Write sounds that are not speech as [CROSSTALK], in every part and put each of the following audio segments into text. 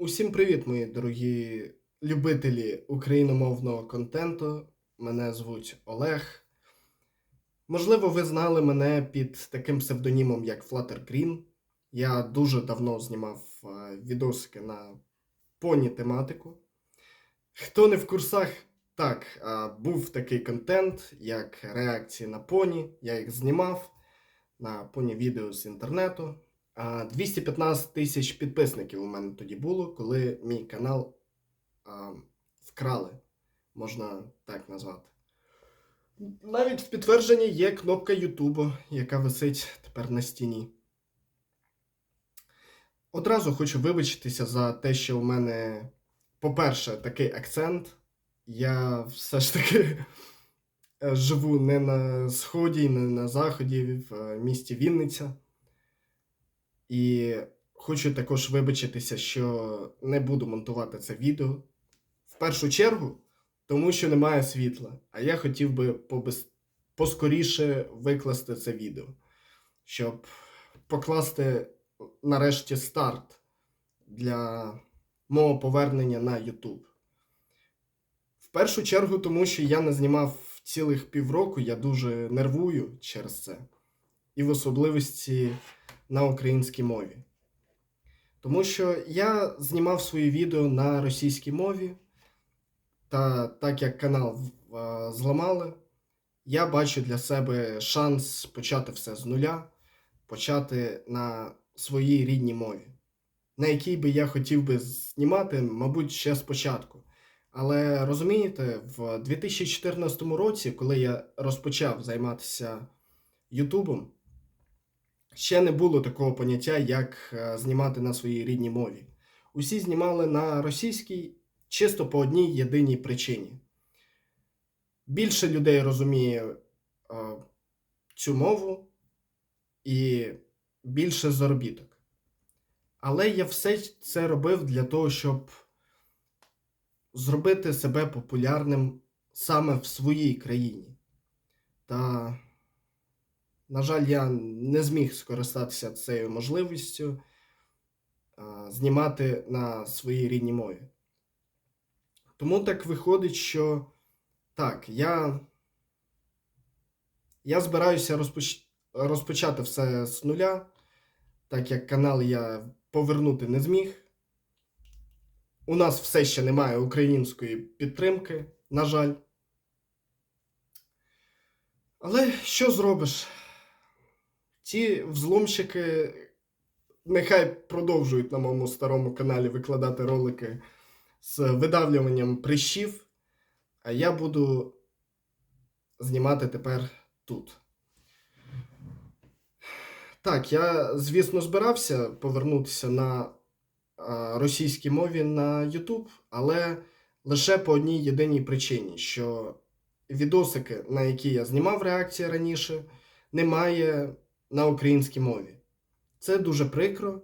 Усім привіт, мої дорогі любителі україномовного контенту. Мене звуть Олег. Можливо, ви знали мене під таким псевдонімом, як Flutter Green. Я дуже давно знімав е, відосики на поні тематику. Хто не в курсах, так, е, був такий контент, як реакції на поні. Я їх знімав на поні відео з інтернету. А, 215 тисяч підписників у мене тоді було, коли мій канал а, вкрали, можна так назвати. Навіть в підтвердженні є кнопка Ютубу, яка висить тепер на стіні. Одразу хочу вибачитися за те, що у мене, по-перше, такий акцент. Я все ж таки [LAUGHS] живу не на Сході, не на Заході, в е, місті Вінниця. І хочу також вибачитися, що не буду монтувати це відео. В першу чергу, тому що немає світла. А я хотів би побез... поскоріше викласти це відео, щоб покласти нарешті старт для мого повернення на YouTube. В першу чергу, тому що я не знімав цілих півроку, я дуже нервую через це. І в особливості на українській мові. Тому що я знімав свої відео на російській мові, та так як канал е, зламали, я бачу для себе шанс почати все з нуля, почати на своїй рідній мові, на якій би я хотів би знімати, мабуть, ще спочатку. Але розумієте, в 2014 році, коли я розпочав займатися Ютубом, ще не було такого поняття, як е, знімати на своїй рідній мові. Усі знімали на російській чисто по одній єдиній причині. Більше людей розуміє е, цю мову і більше заробіток. Але я все це робив для того, щоб зробити себе популярним саме в своїй країні. Та на жаль, я не зміг скористатися цією можливістю знімати на своїй рідній мові. Тому так виходить, що так, я я збираюся розпоч... розпочати все з нуля, так як канал я повернути не зміг. У нас все ще немає української підтримки, на жаль. Але що зробиш? Ті взломщики нехай продовжують на моєму старому каналі викладати ролики з видавлюванням прищів, а я буду знімати тепер тут. Так, я, звісно, збирався повернутися на російській мові на YouTube, але лише по одній єдиній причині, що відосики, на які я знімав реакції раніше, немає на українській мові. Це дуже прикро,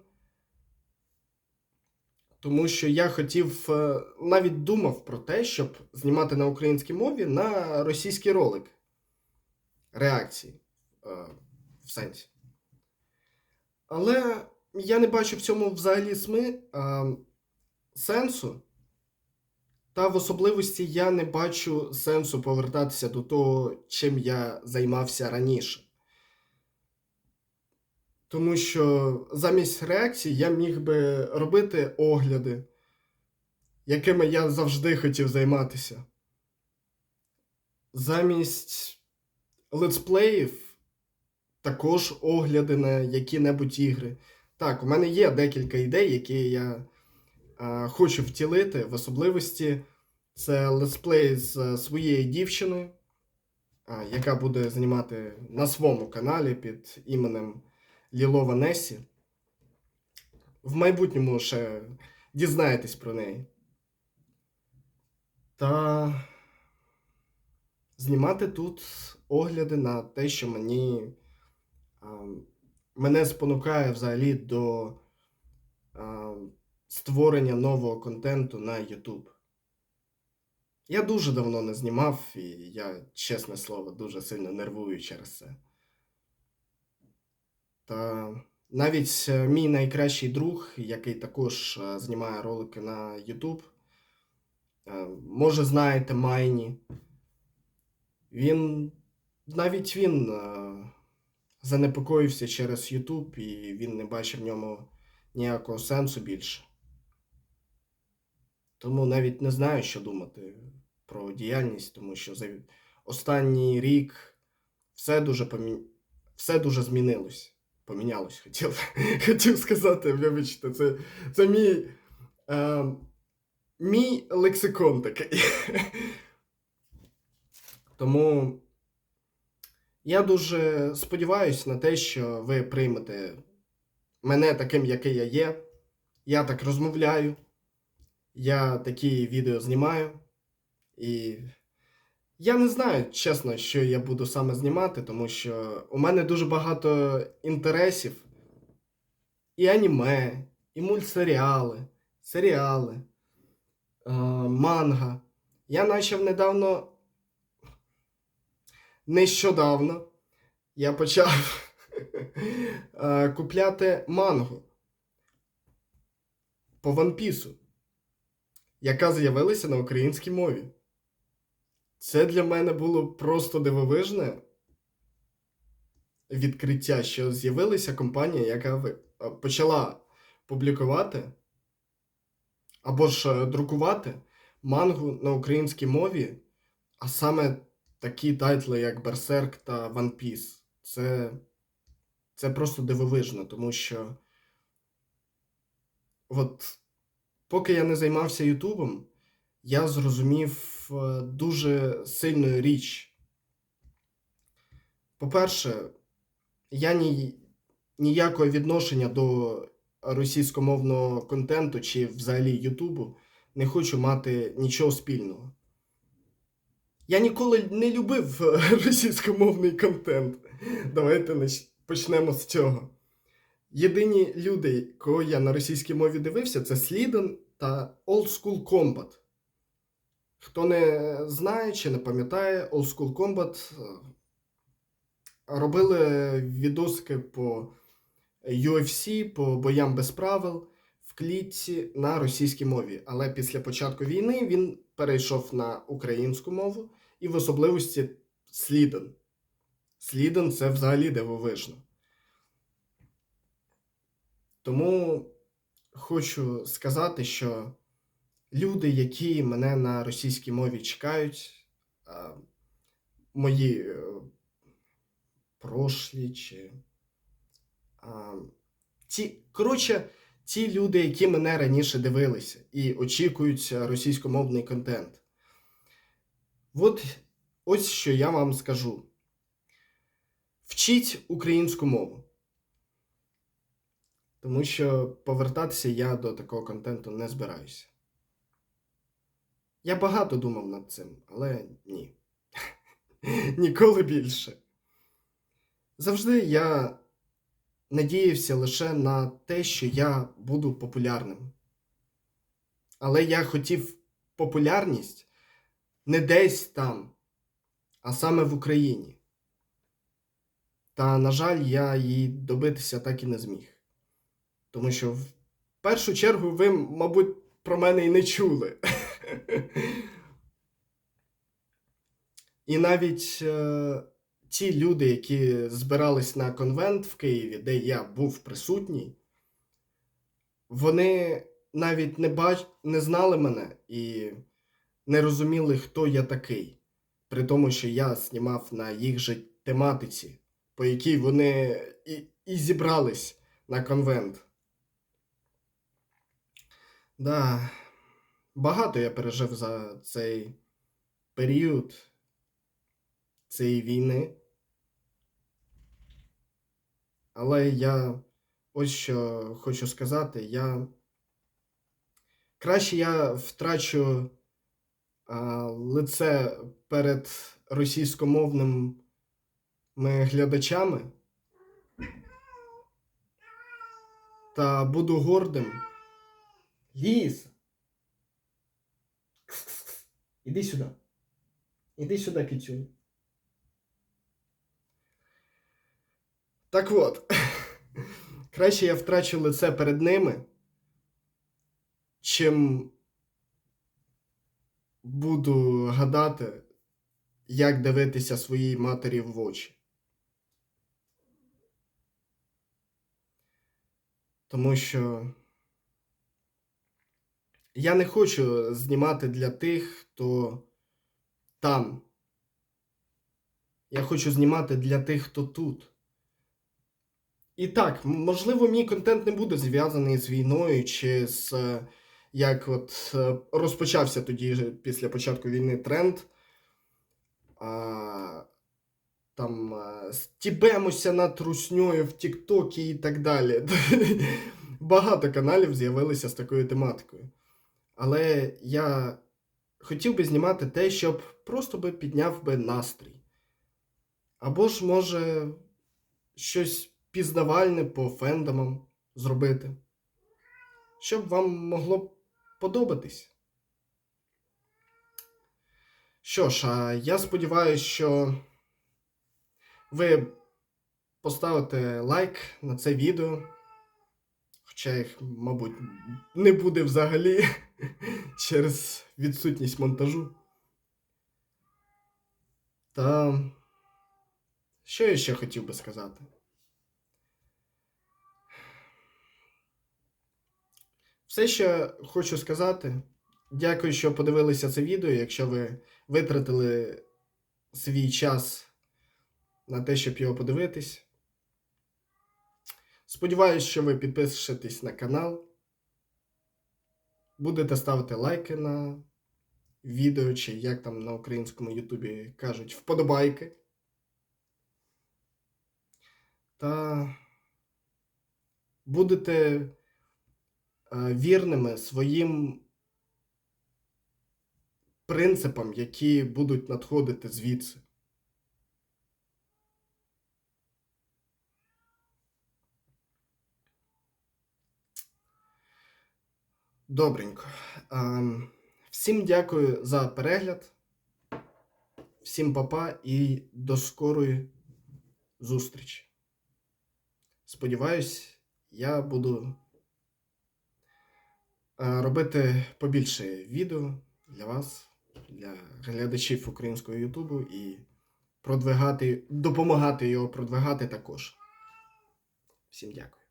тому що я хотів, е, навіть думав про те, щоб знімати на українській мові на російський ролик реакції е, в сенсі. Але я не бачу в цьому взагалі сми а, сенсу. Та в особливості я не бачу сенсу повертатися до того, чим я займався раніше. Тому що замість реакції я міг би робити огляди, якими я завжди хотів займатися. Замість летсплеїв також огляди на які-небудь ігри. Так, у мене є декілька ідей, які я а, хочу втілити. В особливості це летсплей з своєю дівчиною, а, яка буде знімати на своєму каналі під іменем. Лілова Несі. В майбутньому ще дізнаєтесь про неї. Та знімати тут огляди на те, що мені мене спонукає взагалі до створення нового контенту на YouTube. Я дуже давно не знімав, і я, чесне слово, дуже сильно нервую через це. Та Навіть е, мій найкращий друг, який також е, знімає ролики на YouTube, е, може, знаєте, Майні. Він навіть він занепокоївся через YouTube і він не бачив в ньому ніякого сенсу більше. Тому навіть не знаю, що думати про діяльність, тому що за останній рік все дуже помі... все дуже змінилось. Помінялось, хотів, [LAUGHS] хотів сказати, вибачте, це, це мій, е, мій лексикон такий. [LAUGHS] Тому я дуже сподіваюся на те, що ви приймете мене таким, який я є. Я так розмовляю, я такі відео знімаю. І я не знаю, чесно, що я буду саме знімати, тому що у мене дуже багато інтересів. І аніме, і мультсеріали, серіали, е, манга. Я почав недавно. Нещодавно я почав [LAUGHS] е, купляти мангу по One Piece, яка з'явилася на українській мові. Це для мене було просто дивовижне відкриття, що з'явилася компанія, яка почала публікувати або ж е, друкувати мангу на українській мові, а саме такі тайтли, як Берсерк та One Piece. Це, це просто дивовижно, тому що от поки я не займався Ютубом, я зрозумів дуже сильну річ. По-перше, я ні, ніякого відношення до російськомовного контенту чи взагалі Ютубу не хочу мати нічого спільного. Я ніколи не любив е, [LAUGHS] російськомовний контент. Давайте почнемо з цього. Єдині люди, кого я на російській мові дивився, це Сліден та Old School Combat. Хто не знає чи не пам'ятає, Old School Combat е, робили відосики по UFC, по боям без правил в клітці на російській мові. Але після початку війни він перейшов на українську мову і в особливості Сліден. Сліден це взагалі дивовижно. Тому хочу сказати, що люди, які мене на російській мові чекають, мої е, прошлі чи. Ті, коротше, ті люди, які мене раніше дивилися і очікують російськомовний контент. От ось що я вам скажу. Вчіть українську мову. Тому що повертатися я до такого контенту не збираюся. Я багато думав над цим, але ні. [LAUGHS] Ніколи більше. Завжди я надіявся лише на те, що я буду популярним. Але я хотів популярність не десь там, а саме в Україні. Та, на жаль, я її добитися так і не зміг. Тому що в першу чергу ви, мабуть, про мене і не чули. [LAUGHS] І навіть е, ті люди, які збирались на конвент в Києві, де я був присутній, вони навіть не, бач... не знали мене і не розуміли, хто я такий. При тому, що я знімав на їх же тематиці, по якій вони і, і зібрались на конвент. Да, багато я пережив за цей період цієї війни. Але я ось що хочу сказати, я краще я втрачу а, лице перед російськомовними глядачами та буду гордим. Ліс. Іди сюди. Іди сюди, кицюнь. Так от. [LAUGHS] Краще я втрачу лице перед ними, чим буду гадати, як дивитися своїй матері в очі. Тому що я не хочу знімати для тих, хто там. Я хочу знімати для тих, хто тут. І так, можливо, мій контент не буде зв'язаний з війною чи з е, як от е, розпочався тоді після початку війни тренд. А, там е, стібемося над русньою в Тіктокі і так далі. [LAUGHS] Багато каналів з'явилися з такою тематикою. Але я хотів би знімати те, щоб просто би підняв би настрій. Або ж, може, щось пізнавальне по фендамам зробити. Щоб вам могло б подобатись. Що ж, а я сподіваюся, що ви поставите лайк на це відео. Хоча їх, мабуть, не буде взагалі [LAUGHS] через відсутність монтажу. Та що я ще хотів би сказати? Все, що хочу сказати. Дякую, що подивилися це відео. Якщо ви витратили свій час на те, щоб його подивитись. Сподіваюсь, що ви підпишетесь на канал. Будете ставити лайки на відео, чи як там на українському Ютубі кажуть, вподобайки. Та будете е, вірними своїм принципам, які будуть надходити звідси. Добренько. Ем, Всім дякую за перегляд. Всім папа і до скорої зустрічі. Сподіваюсь, я буду е, робити побільше відео для вас, для глядачів українського Ютубу і продвигати, допомагати його продвигати також. Всім дякую.